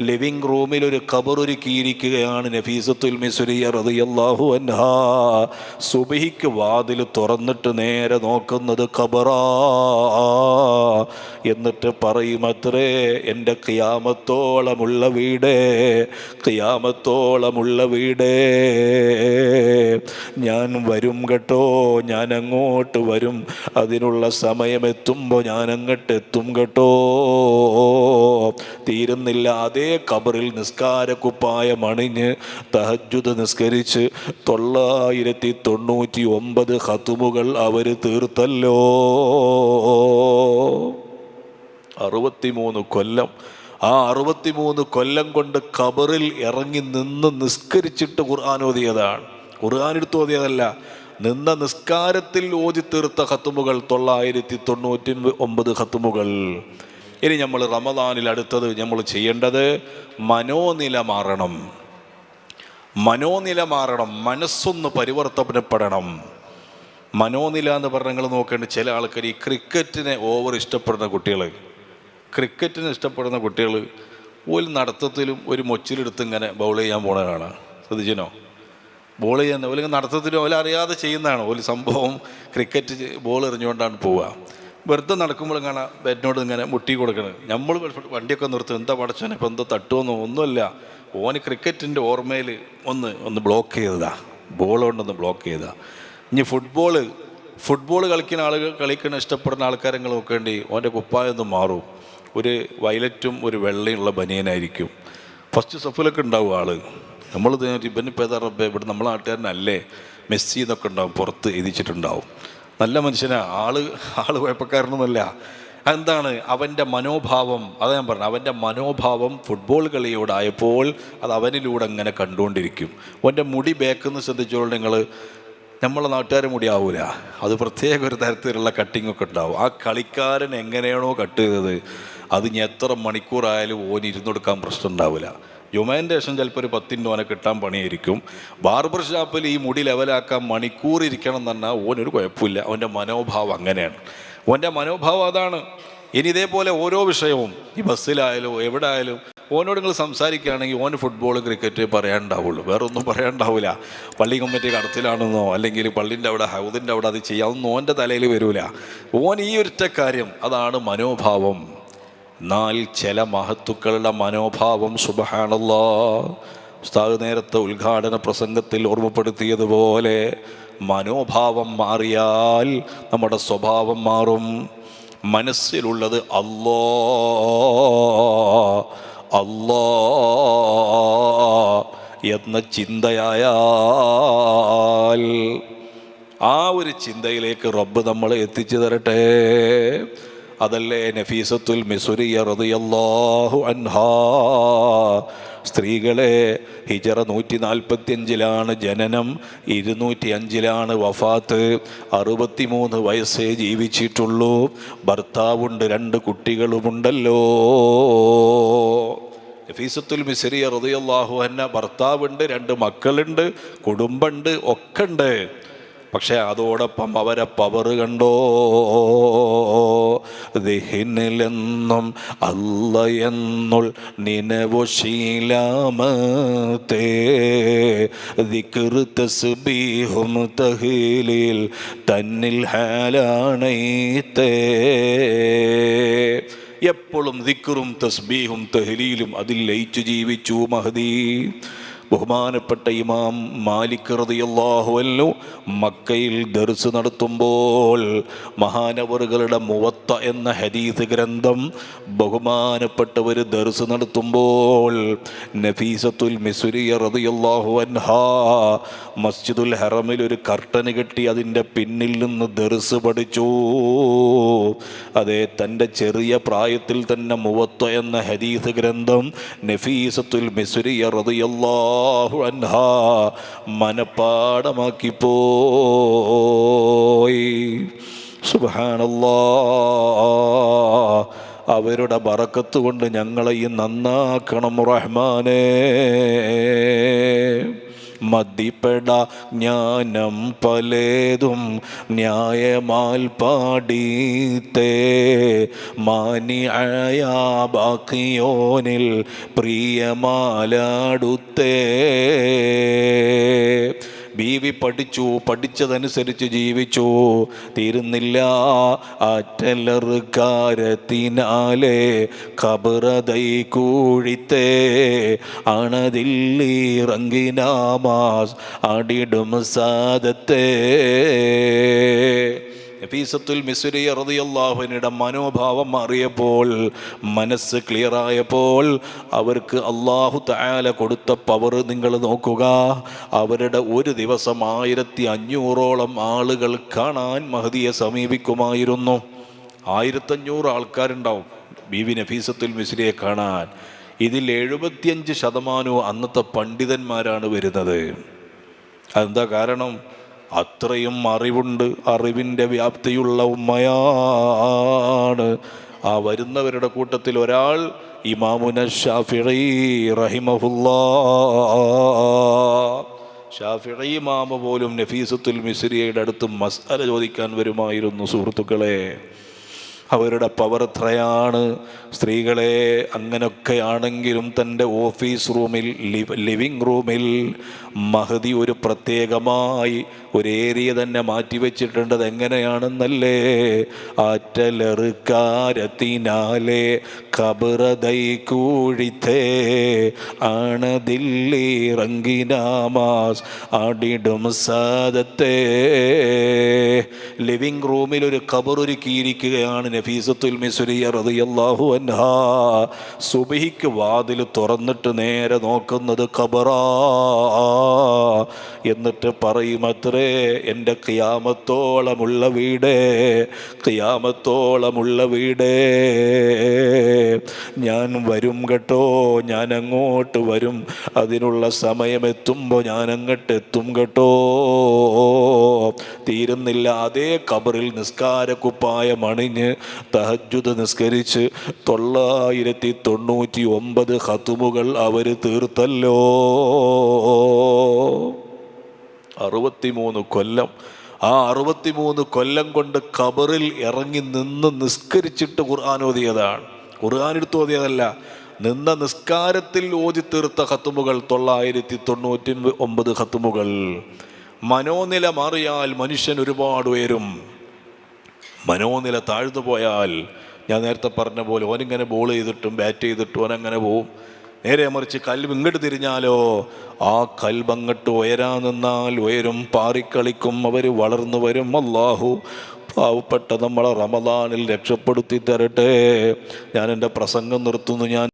Living റൂമിൽ ഒരു കബറൊരുക്കിയിരിക്കുകയാണ് നഫീസത്തുൽ മിസുരിയ റളിയല്ലാഹു അൻഹാ. സുബഹിക്ക് വാതിൽ തുറന്നിട്ട് നേരെ നോക്കുന്നത് കബറാ എന്നിട്ട് പറയുമത്രേ എന്റെ ക്യാമത്തോളമുള്ള വീടേ ക്യാമത്തോളമുള്ള വീടേ. ഞാൻ വരും കേട്ടോ ഞാൻ അങ്ങോട്ട് വരും. അതിനുള്ള സമയമെത്തുമ്പോൾ ഞാൻ അങ്ങോട്ട് എത്തും കേട്ടോ. തീരുന്നില്ല. അതേ കബറിൽ നിസ്കാര കുപ്പായം അണിഞ്ഞ് തഹജുദ് നിസ്കരിച്ച് തൊള്ളായിരത്തി തൊണ്ണൂറ്റി ഒമ്പത് ഹത്തുമുകൾ അവർ തീർത്തല്ലോ. അറുപത്തിമൂന്ന് കൊല്ലം. ആ അറുപത്തിമൂന്ന് കൊല്ലം കൊണ്ട് ഖബറിൽ ഇറങ്ങി നിന്ന് നിസ്കരിച്ചിട്ട് ഖുർആൻ ഓതിയതാണ്. ഖുർആൻ എടുത്ത് ഓതിയതല്ല. നിന്ന നിസ്കാരത്തിൽ ഓതി തീർത്ത ഹത്തുമുകൾ തൊള്ളായിരത്തി തൊണ്ണൂറ്റി ഒമ്പത് ഖത്തുമുകൾ. ഇനി നമ്മൾ റമദാനിൽ അടുത്തത് നമ്മൾ ചെയ്യേണ്ടത് മനോനില മാറണം. മനോനില മാറണം. മനസ്സൊന്ന് പരിവർത്തനപ്പെടണം. മനോനില എന്ന് പറഞ്ഞാൽ നിങ്ങൾ നോക്കേണ്ട ചില ആൾക്കാർ ഈ ക്രിക്കറ്റിനെ ഓവർ ഇഷ്ടപ്പെടുന്ന കുട്ടികൾ. ക്രിക്കറ്റിനെ ഇഷ്ടപ്പെടുന്ന കുട്ടികൾ ഒരു നടത്തത്തിലും ഒരു മൊച്ചിലെടുത്ത് ഇങ്ങനെ ബൗൾ ചെയ്യാൻ പോണ കാണാം ശ്രദ്ധിച്ചിനോ ബോൾ ചെയ്യുന്ന ഒരു നടത്തത്തിലും ഓല അറിയാതെ ചെയ്യുന്നതാണ്. ഒരു സംഭവം ക്രിക്കറ്റ് ബോൾ എറിഞ്ഞുകൊണ്ടാണ് പോവുക. വെറുതെ നടക്കുമ്പോഴും കാണാം ബാറ്റിനോട് ഇങ്ങനെ മുട്ടി കൊടുക്കണത്. നമ്മൾ വണ്ടിയൊക്കെ നിർത്തും എന്താ പടച്ചോനെ ഇപ്പം എന്താ തട്ടുമെന്നോ ഒന്നുമല്ല. ഓന് ക്രിക്കറ്റിന്റെ ഓർമ്മയിൽ ഒന്ന് ഒന്ന് ബ്ലോക്ക് ചെയ്തതാ. ബോൾ കൊണ്ടൊന്ന് ബ്ലോക്ക് ചെയ്താ ഇനി ഫുട്ബോൾ ഫുട്ബോൾ കളിക്കുന്ന ആളുകൾ കളിക്കുന്ന ഇഷ്ടപ്പെടുന്ന ആൾക്കാരെ നോക്കേണ്ടി ഓന്റെ കുപ്പായൊന്ന് മാറും. ഒരു വയലറ്റും ഒരു വെള്ളയുള്ള ബനിയനായിരിക്കും. ഫസ്റ്റ് സഫിലൊക്കെ ഉണ്ടാവും ആൾ നമ്മൾ ഇവനിപ്പോൾ ഏതാ റബ്ബേ ഇവിടെ നമ്മളെ നാട്ടുകാരനല്ലേ. മെസ്സി എന്നൊക്കെ ഉണ്ടാവും പുറത്ത് എഴുതിച്ചിട്ടുണ്ടാവും. നല്ല മനുഷ്യനാ. ആൾ ആൾ കുഴപ്പക്കാരനൊന്നുമല്ല. എന്താണ് അവന്റെ മനോഭാവം അതാ ഞാൻ പറഞ്ഞു അവന്റെ മനോഭാവം ഫുട്ബോൾ കളിയോടായപ്പോൾ അത് അവനിലൂടെ അങ്ങനെ കണ്ടുകൊണ്ടിരിക്കും. അവന്റെ മുടി ബേക്കെന്ന് ശ്രദ്ധിച്ചോൾ നിങ്ങൾ നമ്മളെ നാട്ടുകാരെ ആവൂല. അത് പ്രത്യേക ഒരു തരത്തിലുള്ള കട്ടിങ്ങൊക്കെ ഉണ്ടാവും. ആ കളിക്കാരൻ എങ്ങനെയാണോ കട്ട് ചെയ്തത്? അത് ഇനി എത്ര മണിക്കൂറായാലും ഓന് ഇരുന്നൊടുക്കാൻ പ്രശ്നം ഉണ്ടാവില്ല. ശേഷം ചിലപ്പോൾ ഒരു പത്തിന്റെ ഓനെ കിട്ടാൻ പണിയായിരിക്കും. ബാർബർ ഷാപ്പിൽ ഈ മുടി ലെവലാക്കാൻ മണിക്കൂർ ഇരിക്കണം എന്ന് പറഞ്ഞാൽ ഓനൊരു കുഴപ്പമില്ല. അവന്റെ മനോഭാവം അങ്ങനെയാണ്. ഓന്റെ മനോഭാവം അതാണ്. ഇനി ഇതേപോലെ ഓരോ വിഷയവും ഈ ബസ്സിലായാലും എവിടെ ആയാലും ഓനോട് നിങ്ങൾ സംസാരിക്കുകയാണെങ്കിൽ ഓന് ഫുട്ബോൾ ക്രിക്കറ്റ് പറയാനുണ്ടാവുള്ളൂ. വേറെ ഒന്നും പറയാനുണ്ടാവില്ല. പള്ളി കമ്മിറ്റി കടത്തിലാണെന്നോ അല്ലെങ്കിൽ പള്ളിന്റെ അവിടെ ഹൗദിന്റെ അവിടെ അത് ചെയ്യാമെന്നോ ഓന്റെ തലയിൽ വരില്ല ഓൻ ഈ ഒറ്റ കാര്യം അതാണ് മനോഭാവം. എന്നാൽ ചില മഹത്തുക്കളുടെ മനോഭാവം സുബഹാണല്ലോ ഉസ്താദ് നേരത്തെ ഉദ്ഘാടന പ്രസംഗത്തിൽ ഓർമ്മപ്പെടുത്തിയതുപോലെ മനോഭാവം മാറിയാൽ നമ്മുടെ സ്വഭാവം മാറും. മനസ്സിലുള്ളത് അല്ലോ. അല്ലോ എന്ന ചിന്തയായാൽ ആ ഒരു ചിന്തയിലേക്ക് റബ്ബ് നമ്മളെ എത്തിച്ചു തരട്ടെ. അതല്ലേ നഫീസത്തുൽ മിസുരിയ റതിയല്ലാഹു അൻഹാ? സ്ത്രീകളെ ഹിജറ നൂറ്റി നാൽപ്പത്തിയഞ്ചിലാണ് ജനനം ഇരുന്നൂറ്റി അഞ്ചിലാണ് വഫാത്ത് അറുപത്തിമൂന്ന് വയസ്സേ ജീവിച്ചിട്ടുള്ളൂ. ഭർത്താവുണ്ട് രണ്ട് കുട്ടികളുമുണ്ടല്ലോ. നഫീസത്തുൽ മിസരി റളിയല്ലാഹു അന്ന ഭർത്താവുണ്ട് രണ്ട് മക്കളുണ്ട് കുടുംബമുണ്ട് ഒക്കെ ഉണ്ട് പക്ഷെ അതോടൊപ്പം അവരെ പവർ കണ്ടോ? ദിഹിനിലെന്നും അല്ല എന്നുൾ നിനവു ശീലാമത്തേ. ദിക്ർ സുബീഹും തഹീലിൽ തന്നിൽ ഹാലാണൈത്തേ. എപ്പോഴും ദിക്കറും തസ്ബീഹും തഹ്ലീലും അതിൽ ലയിച്ചു ജീവിച്ചു മഹദീ. ബഹുമാനപ്പെട്ട ഇമാം മാലിക് റളിയല്ലാഹു അൻഹു മക്കയിൽ ദർസ് നടത്തുമ്പോൾ മഹാനവറുകളുടെ മുവത്ത എന്ന ഹദീസ് ഗ്രന്ഥം ബഹുമാനപ്പെട്ടവർ ദർസ് നടത്തുമ്പോൾ നഫീസത്തുൽ മിസുരിയ റളിയല്ലാഹു അൻഹാ മസ്ജിദുൽ ഹറമിൽ ഒരു കർട്ടന് കെട്ടി അതിന്റെ പിന്നിൽ നിന്ന് ദർസ് പഠിച്ചു. അതെ തന്റെ ചെറിയ പ്രായത്തിൽ തന്നെ മുവത്ത എന്ന ഹദീസ് ഗ്രന്ഥം നഫീസത്തുൽ മിസുരിയ റളിയല്ലാഹു അൻഹാ മനപ്പാടമാക്കി പോയി സുബാനല്ലാ അവരുടെ ബറക്കത്ത് കൊണ്ട് ഞങ്ങളെ ഈ നന്നാക്കണം റഹ്മാനേ. മതിപ്പെട ജ്ഞാനം പലേതും ന്യായമാൽ പാടീത്തേ. മാനിയായ ബാക്കിയോനിൽ പ്രിയമാലാടുത്തേ. ബീവി പഠിച്ചു പഠിച്ചതനുസരിച്ച് ജീവിച്ചു. തീരുന്നില്ല അറ്റലറുകാരത്തിനാലേ കബറതൈ കൂഴിത്തേ. അണതില്ലിറങ്ങിനാമാസ് അടിടും സാദത്തേ. നഫീസത്തുൽ മിസുരി റളിയല്ലാഹുവിനുടെ മനോഭാവം മാറിയപ്പോൾ മനസ്സ് ക്ലിയറായപ്പോൾ അവർക്ക് അള്ളാഹു തആല കൊടുത്ത പവർ നിങ്ങൾ നോക്കുക. അവരുടെ ഒരു ദിവസം ആയിരത്തി അഞ്ഞൂറോളം ആളുകൾ കാണാൻ മഹദിയെ സമീപിക്കുമായിരുന്നു. ആയിരത്തഞ്ഞൂറ് ആൾക്കാരുണ്ടാവും ബീവി നഫീസത്തുൽ മിസ്രിയെ കാണാൻ. ഇതിൽ എഴുപത്തിയഞ്ച് ശതമാനവും അന്നത്തെ പണ്ഡിതന്മാരാണ് വരുന്നത്. അതെന്താ കാരണം? അത്രയും അറിവുണ്ട് അറിവിന്റെ വ്യാപ്തിയുള്ള ഉമ്മയാണ്. ആ വരുന്നവരുടെ കൂട്ടത്തിൽ ഒരാൾ ഇമാമുന ഷാഫിറി റഹിമഹുല്ലാ. ഷാഫിറി ഇമാമ പോലും നഫീസത്തുൽ മിസ്രിയയുടെ അടുത്ത് മസാല ചോദിക്കാൻ വരുമായിരുന്നു സുഹൃത്തുക്കളെ. അവരുടെ പവർ എത്രയാണ്? സ്ത്രീകളെ അങ്ങനെയൊക്കെ ആണെങ്കിലും തന്റെ ഓഫീസ് റൂമിൽ ലിവ് ലിവിങ് റൂമിൽ മഹതി ഒരു പ്രത്യേകമായി ഒരു ഏരിയ തന്നെ മാറ്റിവെച്ചിട്ടുണ്ടത് എങ്ങനെയാണെന്നല്ലേ? ആറ്റലെറുക്കാരത്തിനാലെ കബറതൈ കൂഴിത്തേ ആണതില്ലിറങ്ങിനാമാസ് ആടിടും സാദത്തേ. ലിവിങ് റൂമിൽ ഒരു കബറൊരുക്കിയിരിക്കുകയാണ് നഫീസത്തുൽ മിസുരിയ റളിയല്ലാഹു അൻഹാ. സുബഹിക്ക് വാതിൽ തുറന്നിട്ട് നേരെ നോക്കുന്നത് ഖബറാ എന്നിട്ട് പറയും അത്രേ എന്റെ ഖിയാമത്തോളമുള്ള വീടേ ഖിയാമത്തോളമുള്ള വീടേ. ഞാൻ വരും കേട്ടോ ഞാൻ അങ്ങോട്ട് വരും. അതിനുള്ള സമയമെത്തുമ്പോൾ ഞാൻ അങ്ങോട്ട് എത്തും കേട്ടോ. തീരുന്നില്ല അതേ കബറിൽ നിസ്കാര കുപ്പായം അണിഞ്ഞ് തഹജുദ് നിസ്കരിച്ച് തൊള്ളായിരത്തി തൊണ്ണൂറ്റി ഒമ്പത് ഹത്തുമുകൾ അവർ തീർത്തല്ലോ. അറുപത്തിമൂന്ന് കൊല്ലം. ആ അറുപത്തിമൂന്ന് കൊല്ലം കൊണ്ട് കബറിൽ ഇറങ്ങി നിന്ന് നിസ്കരിച്ചിട്ട് ഖുർആൻ ഓതിയതാണ്. ഖുർആൻ എടുത്ത് ഓതിയതല്ല. നിന്ന നിസ്കാരത്തിൽ ഓതി തീർത്ത ഹത്തുമുകൾ തൊള്ളായിരത്തി തൊണ്ണൂറ്റി ഒമ്പത് ഹത്തുമുകൾ മനോനില മാറിയാൽ മനുഷ്യൻ ഒരുപാട് ഉയരും. മനോനില താഴ്ന്നു പോയാൽ ഞാൻ നേരത്തെ പറഞ്ഞ പോലെ ഓനിങ്ങനെ ബോൾ ചെയ്തിട്ടും ബാറ്റ് ചെയ്തിട്ടും ഓനങ്ങനെ പോവും. നേരെ മറിച്ച് കൽബ് ഇങ്ങോട്ട് തിരിഞ്ഞാലോ ആ കൽബ് ഉയരാൻ നിന്നാൽ ഉയരും പാറിക്കളിക്കും അവർ വളർന്നു വരും. അല്ലാഹു പാവപ്പെട്ട നമ്മളെ റമദാനിൽ രക്ഷപ്പെടുത്തി തരട്ടെ. ഞാൻ എന്റെ പ്രസംഗം നിർത്തുന്നു ഞാൻ